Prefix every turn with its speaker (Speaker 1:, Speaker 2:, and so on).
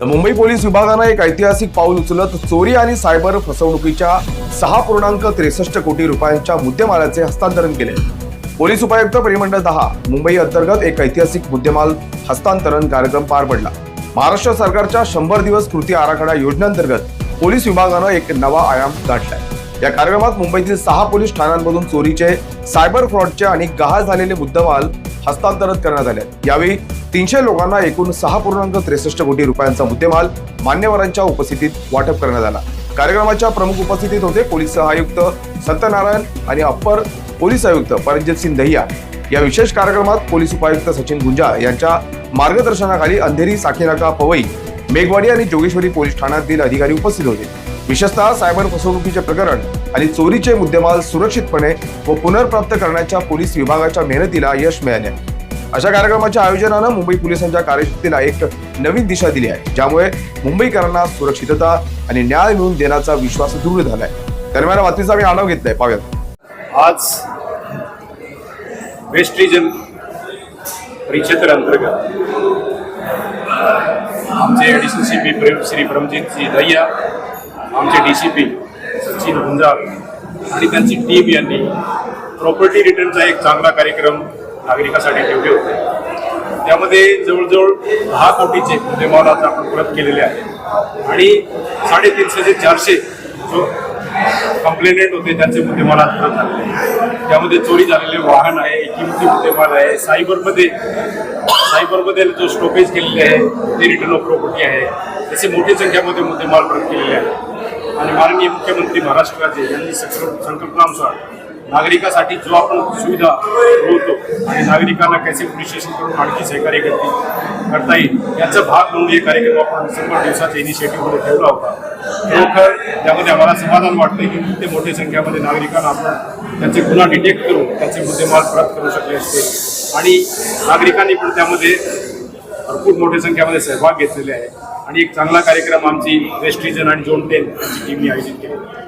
Speaker 1: तर मुंबई पोलीस विभागानं एक ऐतिहासिक पाऊल उचलत चोरी आणि सायबर फसवणुकीच्या सहा पूर्णांक त्रेसष्ट कोटी रुपयांच्या मुद्देमालाचे हस्तांतरण केले. पोलीस उपायुक्त परिमंडळ दहा मुंबई अंतर्गत एक ऐतिहासिक मुद्देमाल हस्तांतरण कार्यक्रम पार पडला. महाराष्ट्र सरकारच्या शंभर दिवस कृती आराखडा योजनेअंतर्गत पोलीस विभागानं एक नवा आयाम गाठलाय. या कार्यक्रमात मुंबईतील सहा पोलीस ठाण्यांमधून चोरीचे सायबर फ्रॉडचे आणि गहाळ झालेले मुद्देमाल हस्तांतरित करण्यात आल्या यावेळी तीनशे लोकांना एकूण सहा पूर्णांक त्रेसष्ट कोटी रुपयांचा मुद्देमाल मान्यवरांच्या उपस्थितीत वाटप करण्यात आला. कार्यक्रमाच्या प्रमुख उपस्थितीत होते पोलीस सहायुक्त सत्यनारायण आणि अप्पर पोलीस आयुक्त परमजित सिंग दहिया. या विशेष कार्यक्रमात पोलीस उपायुक्त सचिन गुंजा यांच्या मार्गदर्शनाखाली अंधेरी साखीनाका पवई मेघवाडी आणि जोगेश्वरी पोलीस ठाण्यातील अधिकारी उपस्थित होते. विशेषतः सायबर फसवणुकीचे प्रकरण आणि चोरीचे मुद्देमाल सुरक्षितपणे व पुनर्प्राप्त करण्याच्या पोलीस विभागाच्या मेहनतीला यश मिळाले. अशा कार्यक्रमाच्या आयोजनानं मुंबई पोलिसांच्या कार्यशक्तीला एक नवीन दिशा दिली आहे ज्यामुळे मुंबईकरांना सुरक्षितता आणि न्याय मिळवून देण्याचा विश्वास दृढ झालाय. दरम्यान बातमीचा मी आढावा घेतलाय पाहूयात.
Speaker 2: आज वेस्ट रिजन परिक्षेत्र अंतर्गत आमचे D C P Prem Shri Paramjit ji Dahiya आमचे D C P Sachin Gunjal आणि त्यांची टीम यांनी प्रॉपर्टी रिटर्नचा एक चांगला कार्यक्रम नागरिकांसाठी ठेवले होते. त्यामध्ये जवळजवळ दहा कोटीचे मुद्देमाल आपण परत केलेले आहे आणि साडेतीनशे ते चारशे जो कंप्लेनेंट होते त्यांचे मुद्देमाल परत झालेले त्यामध्ये चोरी झालेले वाहन आहे किमती मुद्देमाल आहे. सायबरमध्ये सायबरमध्ये जो स्टोपेज केलेले आहे ते रिटर्न ऑफ प्रॉपर्टी आहे. तसे मोठी संख्यामध्ये मुद्देमाल परत केलेले आहे आणि माननीय मुख्यमंत्री महाराष्ट्र राज्य यांनी संकल्प संकल्पनानुसार नागरिकासाठी जो आपण सुविधा पुरवतो आणि नागरिकांना कसे पोलीस स्टेशन करून आणखी सहकार्य करतील करता येईल याचा भाग म्हणून हे कार्यक्रम आपण शंभर दिवसाच्या इनिशिएटिव्हमध्ये ठेवला होता. खरोखर त्यामध्ये आम्हाला समाधान वाटतं की ते मोठ्या संख्येमध्ये नागरिकांना आपण त्यांचे गुन्हा डिटेक्ट करून त्यांचे मुद्देमाल परत करू शकले असते. आणि नागरिकांनी पण त्यामध्ये भरपूर मोठ्या संख्येमध्ये सहभाग घेतलेले आहे. आणि एक चांगला कार्यक्रम आमची वेस्ट रिजन आणि झोन टेन टीमने आयोजित केला